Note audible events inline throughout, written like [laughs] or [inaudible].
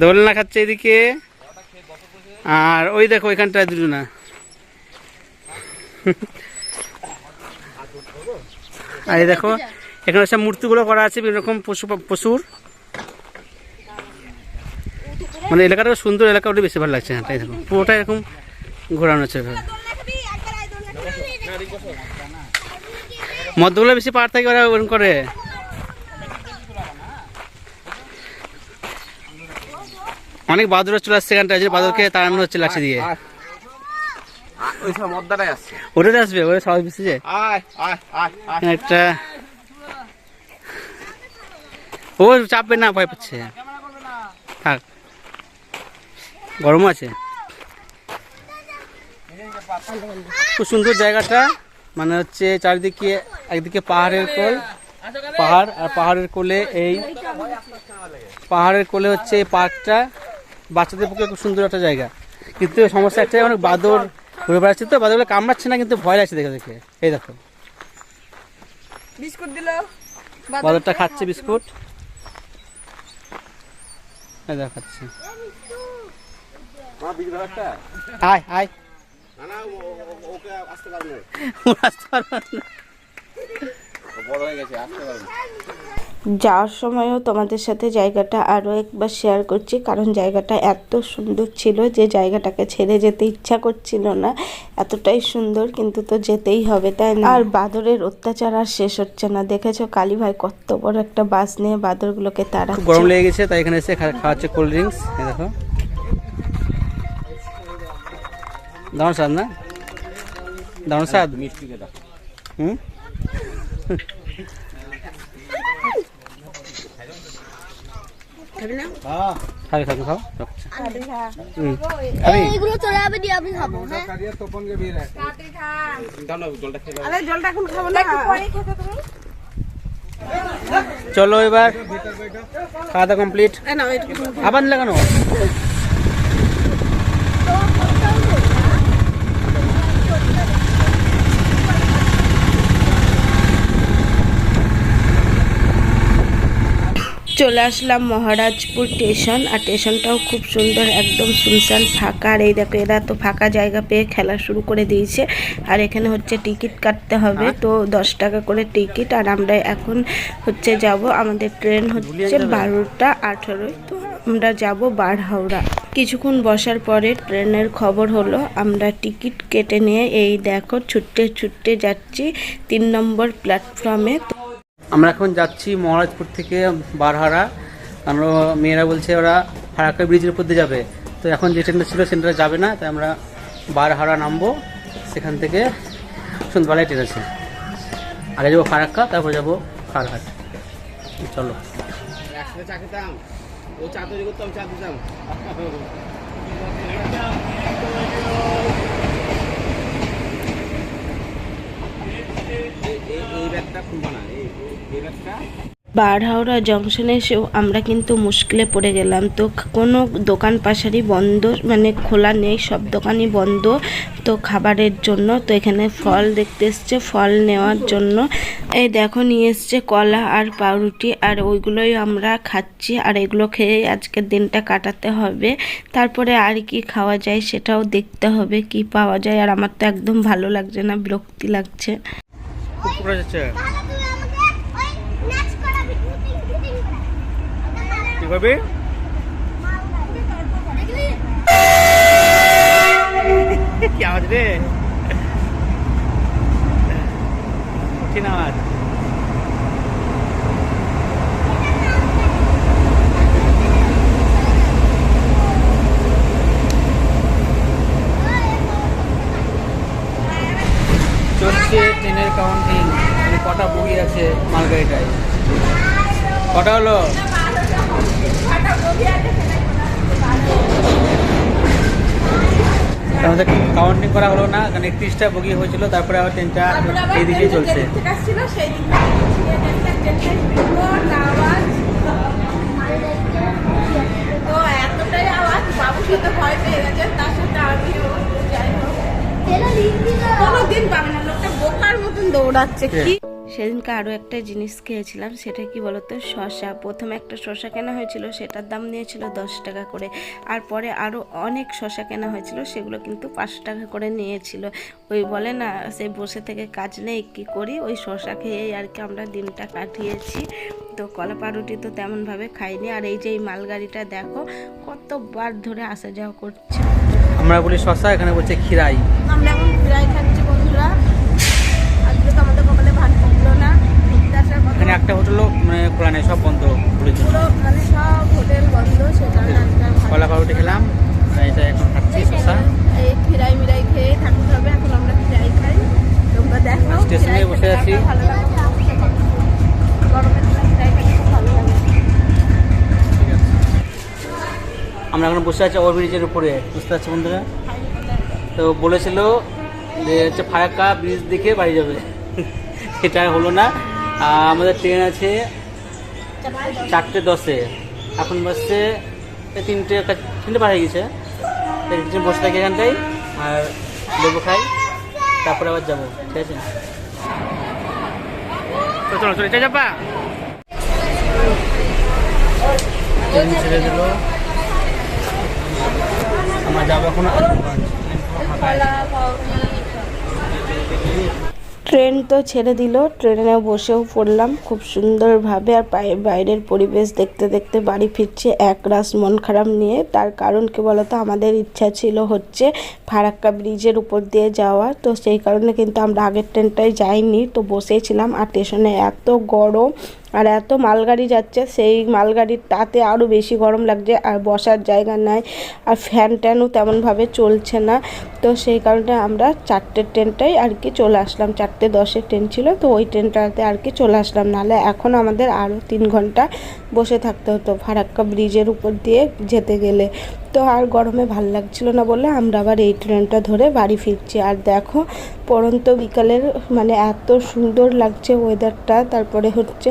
দোলনা খাচ্ছে এদিকে। আর ওই দেখো ওইখানটায় দুটো না আর দেখো, এখানে সব মূর্তিগুলো করা আছে, বিভিন্ন রকম পশু পশুর। মানে এলাকাটা সুন্দর এলাকা ওটা বেশি ভালো লাগছে এখানটায় দেখো। পুরোটা এরকম ঘোরানো এভাবে। মদগুলো বেশি পার থাকে ওরা ওরকম করে। অনেক বাদুরা চলে আসছে এখানটায় যে বাদুরকে তাড়ানো হচ্ছে লাঠি দিয়ে। ওটাতে আসবে ওরা সবাই বেশি যে। একটা। ও চাপবে না ভয় পাচ্ছে। থাক। গরম আছে। খুব সুন্দর জায়গাটা। মানে হচ্ছে চারিদিকে একদিকে পাহাড়ের কোল। পাহাড় আর পাহাড়ের কোলে এই পাহাড়ের কোলে হচ্ছে এই পার্কটা। বাচ্চাদের পক্ষে খুব সুন্দর একটা জায়গা। কিন্তু সমস্যা একটাই অনেক বাদর ঘুরে বেড়াচ্ছে তো বাদরগুলো কামড়াচ্ছে না কিন্তু ভয় লাগছে দেখে দেখে। এই দেখো। বিস্কুট দিল। বাদরটা খাচ্ছে বিস্কুট। এই দেখো খাচ্ছে। আয় আয়। আসতে পারবে না। আসতে পারবে না। বড় হয়ে গেছে আসতে পারবে। যাওয়ার সময়ও তোমাদের সাথে জায়গাটা আরও একবার শেয়ার করছি। কারণ জায়গাটা এত সুন্দর ছিল যে জায়গাটাকে ছেড়ে যেতে ইচ্ছা করছিল না। এতটাই সুন্দর কিন্তু তো যেতেই হবে তাই না? আর বাদরের অত্যাচার আর শেষ হচ্ছে না। দেখেছ কালী ভাই কত বড় একটা বাস নিয়ে বাদরগুলোকে তারা গরম লেগে গেছে তাই এখানে এসে খাওয়াচ্ছে কোল্ড ড্রিঙ্কস দেখো। দারুণ স্বাদ না? দারুণ স্বাদ? মিষ্টিকে হুম হ্যাঁ। খাবে খাবে খাও। খাবি খা। খাবি এইগুলো চলে যাবে দিয়ে আমি খাব হ্যাঁ? দাও না জলটা খেয়ে আরে জলটা এখন খাব না। পরে খেতে তুমি। চলো এবার। খাওয়া দাওয়া কমপ্লিট। এই আবার লাগানো চলে আসলাম মহারাজপুর স্টেশন আর স্টেশনটাও খুব সুন্দর একদম শুনশান ফাঁকা। আর এই দেখো এরা তো ফাঁকা জায়গা পেয়ে খেলা শুরু করে দিয়েছে। আর এখানে হচ্ছে টিকিট কাটতে হবে তো দশ টাকা করে টিকিট। আর আমরা এখন হচ্ছে যাব আমাদের ট্রেন হচ্ছে বারোটা আঠারোয় তো আমরা যাব বারহাওড়া। কিছুক্ষণ বসার পরে ট্রেনের খবর হলো আমরা টিকিট কেটে নিয়ে এই দেখো ছুটতে ছুটতে যাচ্ছি তিন নম্বর প্ল্যাটফর্মে আমরা এখন যাচ্ছি মহারাজপুর থেকে বারহারা। কারণ মেয়েরা বলছে ওরা ফারাক্কা ব্রিজের উপর দিয়ে যাবে। তো এখন যে ট্রেনটা ছিল সেটা যাবে না, তাই আমরা বারহারা নামবো। সেখান থেকে সন্ধ্যাবেলায় ট্রেন আছে। আগে যাব ফারাক্কা, তারপর যাব খারঘাট চলো। ও চা তৈরি করতাম চা দিতাম এই- এই- এই ব্যাগটা খুলবা না এই এই ব্যাগটা বারহাওড়া জংশনে এসেও আমরা কিন্তু মুশকিলে পড়ে গেলাম। তো কোনো দোকান পাশারি বন্ধ মানে খোলা নেই, সব দোকানই বন্ধ তো খাবারের জন্য। তো এখানে ফল দেখতে এসছে, ফল নেওয়ার জন্য। এই দেখো, নিয়ে এসছে কলা আর পাউরুটি আর ওইগুলোই আমরা খাচ্ছি আর এগুলো খেয়ে আজকের দিনটা কাটাতে হবে। তারপরে আর কি খাওয়া যায় সেটাও দেখতে হবে, কি পাওয়া যায়। আর আমার তো একদম ভালো লাগছে না, বিরক্তি লাগছে। পুরো যাচ্ছে। শুটিং কি আওয়াজ রে? কঠিন আওয়াজ। চলছে ট্রেনের কাউন্টিং কটা বগি আছে মালগাড়িটায়? কটা হলো? আমাদের কাউন্টিং করা হলো না কারণ একত্রিশটা বগি হয়েছিল তারপরে আবার ট্রেনটা এইদিকে চলছে। কোনোদিন পাবে না লোকটা বোকার মতন দৌড়াচ্ছে। কি সেদিনকে আরও একটা জিনিস খেয়েছিলাম সেটা কি বলতো? শশা প্রথমে একটা শশা কেনা হয়েছিল সেটার দাম নিয়েছিল দশ টাকা করে। আর পরে আরও অনেক শশা কেনা হয়েছিল সেগুলো কিন্তু পাঁচ টাকা করে নিয়েছিল। ওই বলে না সেই বসে থেকে কাজ নেই কী করি? ওই শশা খেয়েই আর কি আমরা দিনটা কাটিয়েছি। তো কলা পাউরুটি তো তেমনভাবে খাইনি। আর এই যে এই মালগাড়িটা দেখো কতবার ধরে আসা যাওয়া করছে। আমরা বলি শশা এখানে বলছে খিরাই আমরা এখন বিরাই খাচ্ছি বন্ধুরা আজকে তো আমাদের কপালে ভাত পড়ল না ঘুরতে এখানে একটা হোটেলও মানে খোলা নেই সব বন্ধ পুরোর জন্য। মানে সব হোটেল বন্ধ কলা পাউরুটি খেলাম এটা এখন খাচ্ছি শশা এই খিরাই মিরাই খেয়ে থাকতে হবে এখন আমরা খিরাই খাই। তোমরা দেখো স্টেশনে বসে আছি। কার কার ভালো লাগে গরমের সময় খিরাই খেতে খুব ভালো লাগে। আমরা এখন বসে আছি ওভারব্রিজের উপরে বুঝতে পারছি বন্ধুরা? তো বলেছিল যে হচ্ছে ফারাক্কা ব্রিজ দেখে বাড়ি যাবে। [laughs] সেটা হলো না। আমাদের ট্রেন আছে চারটে দশে। এখন বাসছে তিনটে তিনটে পার হয়ে গেছে। ট্রেন বসে থাকি এখানটাই আর লেবু খাই তারপরে আবার যাব ঠিক আছে? তো চলো চলো এটা যাবা ট্রেন ছেড়ে দিল। আমরা যাব এখন ফাঁকা। ট্রেন তো ছেড়ে দিল ট্রেনে বসেও পড়লাম খুব সুন্দরভাবে। আর বাই- বাইরের পরিবেশ দেখতে দেখতে বাড়ি ফিরছে এক রাস মন খারাপ নিয়ে। তার কারণ কি বলতো, আমাদের ইচ্ছা ছিল হচ্ছে ফারাক্কা ব্রিজের উপর দিয়ে যাওয়া। তো সেই কারণে কিন্তু আমরা আগের ট্রেনটায় যাইনি। তো বসেছিলাম আর স্টেশনে এত গরম আর এত মালগাড়ি যাচ্ছে, সেই মালগাড়ির তাতে আরও বেশি গরম লাগছে আর বসার জায়গা নাই আর ফ্যান ট্যানও তেমনভাবে চলছে না। তো সেই কারণে আমরা চারটে ট্রেনটাই আর কি চলে আসলাম। চারটে দশের ট্রেন ছিল, তো ওই ট্রেনটাতে আর কি চলে আসলাম। নাহলে এখন আমাদের আরও তিন ঘণ্টা বসে থাকতে হতো, ফারাক্কা ব্রিজের উপর দিয়ে যেতে গেলে। তো আর গরমে ভালো লাগছিল না বলে আমরা আবার এই ট্রেনটা ধরে বাড়ি ফিরছি। আর দেখো, পরন্ত বিকালের মানে এত সুন্দর লাগছে ওয়েদারটা তারপরে হচ্ছে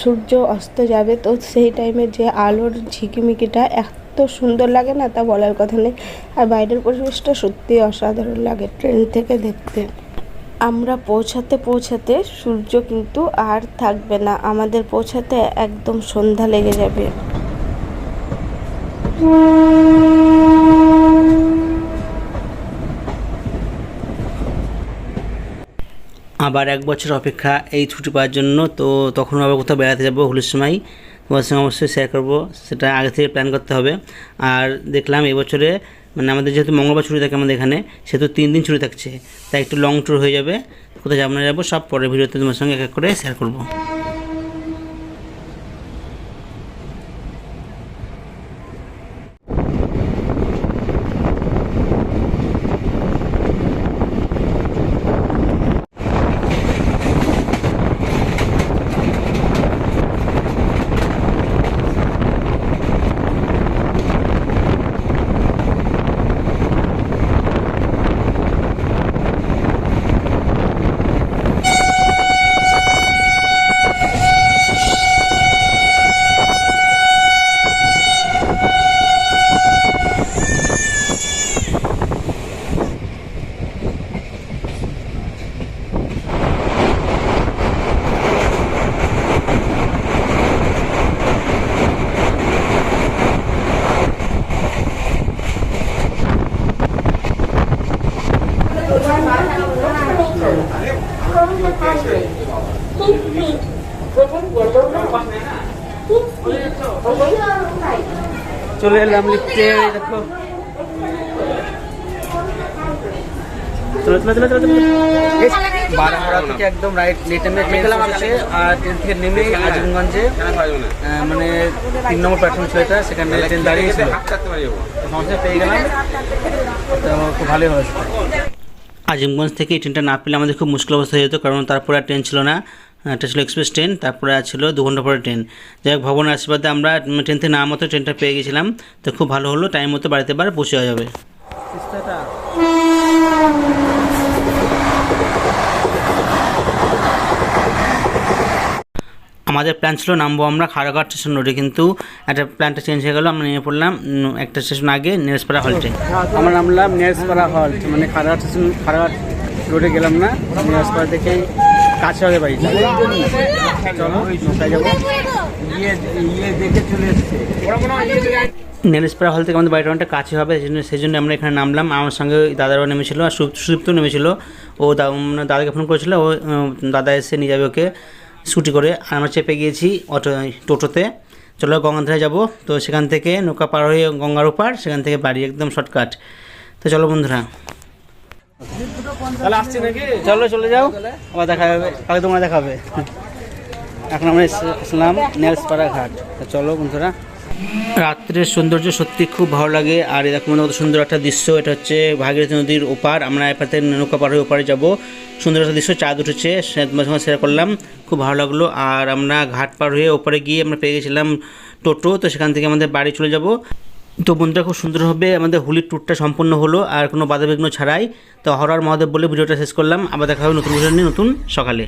সূর্য অস্ত যাবে। তো সেই টাইমে যে আলোর ঝিকিমিকিটা এত সুন্দর লাগে না তা বলার কথা নেই। আর বাইরের পরিবেশটা সত্যি অসাধারণ লাগে ট্রেন থেকে দেখতে। আমরা পৌঁছাতে পৌঁছাতে সূর্য কিন্তু আর থাকবে না। আমাদের পৌঁছাতে একদম সন্ধ্যা লেগে যাবে। আবার এক বছর অপেক্ষা এই ছুটি পাওয়ার জন্য, তো তখন আবার কোথাও বেড়াতে যাব হোলির সময়। তোমার সঙ্গে অবশ্যই শেয়ার করব, সেটা আগে থেকে প্ল্যান করতে হবে। আর দেখলাম এবছরে মানে আমাদের যেহেতু মঙ্গলবার ছুটি থাকে আমাদের এখানে, সেহেতু তিন দিন ছুটি থাকছে। তাই একটু লং ট্যুর হয়ে যাবে, কোথায় যাব না যাব সব পরের ভিডিওতে তোমার সঙ্গে এক এক করে শেয়ার করব। চলে এলাম লিফটে দেখো। চলো চলো চলো চলো চলো। বারাহারা থেকে একদম রাইট ট্রেন এসেছে আর ট্রেন থেকে নেমে আজিমগঞ্জে মানে তিন নম্বর প্ল্যাটফর্ম ছিল এটা সেখানে ট্রেন দাঁড়িয়েছিল। সমস্যা পেয়ে গেলাম। তো খুব ভালোই হয়েছে আজিমগঞ্জ থেকে এই ট্রেনটা না পেলে আমাদের খুব মুশকিল অবস্থা হয়ে যেত, কারণ তারপরে আর ট্রেন ছিল না। এটা ছিল এক্সপ্রেস ট্রেন তারপরে ছিল দু ঘণ্টা পরে ট্রেন। যাই হোক, ভবনের আশীর্বাদে আমরা ট্রেন থেকে না মতো ট্রেনটা পেয়ে গেছিলাম। তো খুব ভালো হলো টাইম মতো বাড়িতে বার পৌঁছে যাবে। আমাদের প্ল্যান ছিল নামবো আমরা খাড়াঘাট স্টেশন রোডে কিন্তু একটা প্ল্যানটা চেঞ্জ হয়ে গেলো আমরা নেমে পড়লাম একটা স্টেশন আগে নেরেসপাড়া হল্টে আমরা নামলাম নেরেসপাড়া হল্ট মানে খাড়াঘাট স্টেশন খাড়াঘাট রোডে গেলাম না নেরেসপাড়া থেকেই কাছে হবে বাড়ি চলো যাব। ইয়ে ইয়ে দেখে চলে এসছে। নেলেসপাড়া হল থেকে আমাদের বাড়িটা অনেকটা কাছে হবে সেই জন্য সেই জন্য আমরা এখানে নামলাম। আমার সঙ্গে ওই দাদারাও নেমেছিল আর সুপ- সুদীপ্তও নেমেছিল। ও দাদাকে ফোন করেছিল ও দাদা এসে নিয়ে যাবে ওকে। স্কুটি করে আর আমরা চেপে গিয়েছি অটো, টোটোতে। চলো গঙ্গাধারে যাব। তো সেখান থেকে নৌকা পার হয়ে গঙ্গার ওপার, সেখান থেকে বাড়ি একদম শর্টকাট। তো চলো বন্ধুরা। তাহলে আসছি নাকি? চলো, চলে যাও। আবার দেখা যাবে কালকে তোমরা দেখা হবে। এখন আমরা এসলাম নেলসপাড়া ঘাট। তো চলো বন্ধুরা। রাত্রের সৌন্দর্য সত্যি খুব ভালো লাগে। আর এরকম কত সুন্দর একটা দৃশ্য, এটা হচ্ছে ভাগীরথী নদীর ওপার। আমরা এপাতে নৌকা পার হয়ে ওপারে যাব। সুন্দর একটা দৃশ্য, চাঁদ উঠেছে তোমার শেয়ার করলাম। খুব ভালো লাগল। আর আমরা ঘাট পার হয়ে ওপারে গিয়ে আমরা পেয়ে গেছিলাম টোটো, তো সেখান থেকে আমাদের বাড়ি চলে যাব। তো বন্ধুরা, খুব সুন্দরভাবে আমাদের হোলির ট্যুরটা সম্পূর্ণ হলো, আর কোনো বাধাবিঘ্ন ছাড়াই। তো হরার মহাদেব বলে ভিডিওটা শেষ করলাম। আবার দেখা হবে নতুন ভিডিও নিয়ে নতুন সকালে।